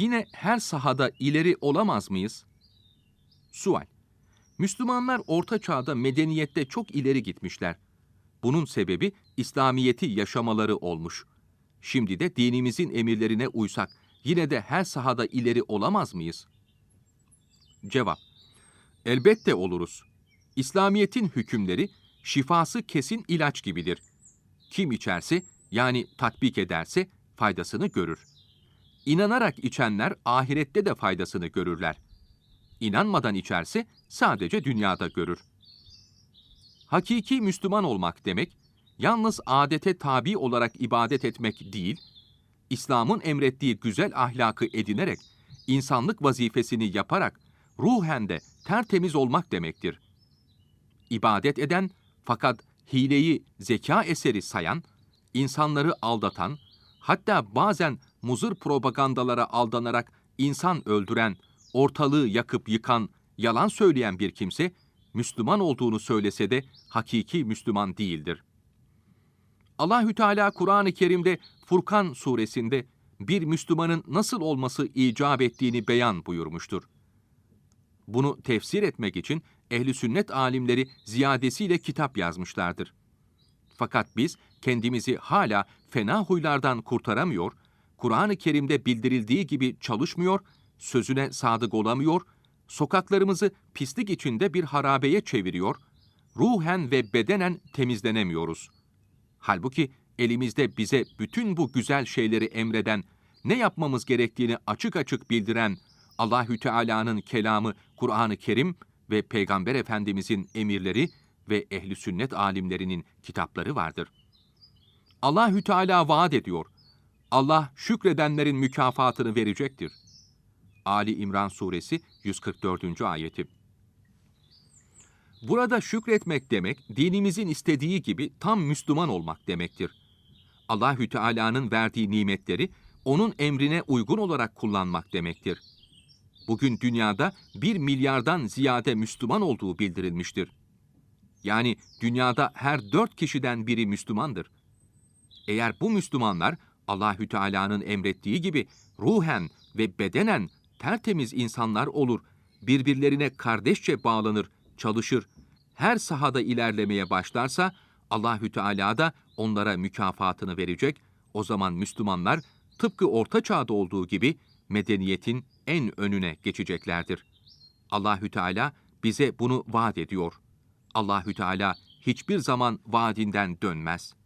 yine her sahada ileri olamaz mıyız? Sual. Müslümanlar Orta Çağ'da medeniyette çok ileri gitmişler. Bunun sebebi İslamiyeti yaşamaları olmuş. Şimdi de dinimizin emirlerine uysak yine de her sahada ileri olamaz mıyız? Cevap. Elbette oluruz. İslamiyetin hükümleri şifası kesin ilaç gibidir. Kim içerse yani tatbik ederse faydasını görür. İnanarak içenler ahirette de faydasını görürler. İnanmadan içerse sadece dünyada görür. Hakiki Müslüman olmak demek, yalnız adete tabi olarak ibadet etmek değil, İslam'ın emrettiği güzel ahlakı edinerek, insanlık vazifesini yaparak, ruhen de tertemiz olmak demektir. İbadet eden fakat hileyi zeka eseri sayan, insanları aldatan, hatta bazen muzır propagandalara aldanarak insan öldüren, ortalığı yakıp yıkan, yalan söyleyen bir kimse, Müslüman olduğunu söylese de hakiki Müslüman değildir. Allahü Teala Kur'an-ı Kerim'de Furkan suresinde bir Müslümanın nasıl olması icap ettiğini beyan buyurmuştur. Bunu tefsir etmek için ehli sünnet alimleri ziyadesiyle kitap yazmışlardır. Fakat biz kendimizi hala fena huylardan kurtaramıyor, Kur'an-ı Kerim'de bildirildiği gibi çalışmıyor, sözüne sadık olamıyor, sokaklarımızı pislik içinde bir harabeye çeviriyor, ruhen ve bedenen temizlenemiyoruz. Halbuki elimizde bize bütün bu güzel şeyleri emreden, ne yapmamız gerektiğini açık açık bildiren Allahü Teala'nın kelamı Kur'an-ı Kerim ve Peygamber Efendimizin emirleri ve ehli sünnet alimlerinin kitapları vardır. Allahü Teala vaat ediyor. Allah şükredenlerin mükafatını verecektir. Ali İmran Suresi 144. ayeti. Burada şükretmek demek dinimizin istediği gibi tam Müslüman olmak demektir. Allahü Teala'nın verdiği nimetleri onun emrine uygun olarak kullanmak demektir. Bugün dünyada bir milyardan ziyade Müslüman olduğu bildirilmiştir. Yani dünyada her dört kişiden biri Müslümandır. Eğer bu Müslümanlar Allahü Teala'nın emrettiği gibi ruhen ve bedenen tertemiz insanlar olur, birbirlerine kardeşçe bağlanır, çalışır, her sahada ilerlemeye başlarsa Allahü Teala da onlara mükafatını verecek. O zaman Müslümanlar tıpkı orta çağda olduğu gibi medeniyetin en önüne geçeceklerdir. Allahü Teala bize bunu vaat ediyor. Allahü Teala hiçbir zaman vaadinden dönmez.''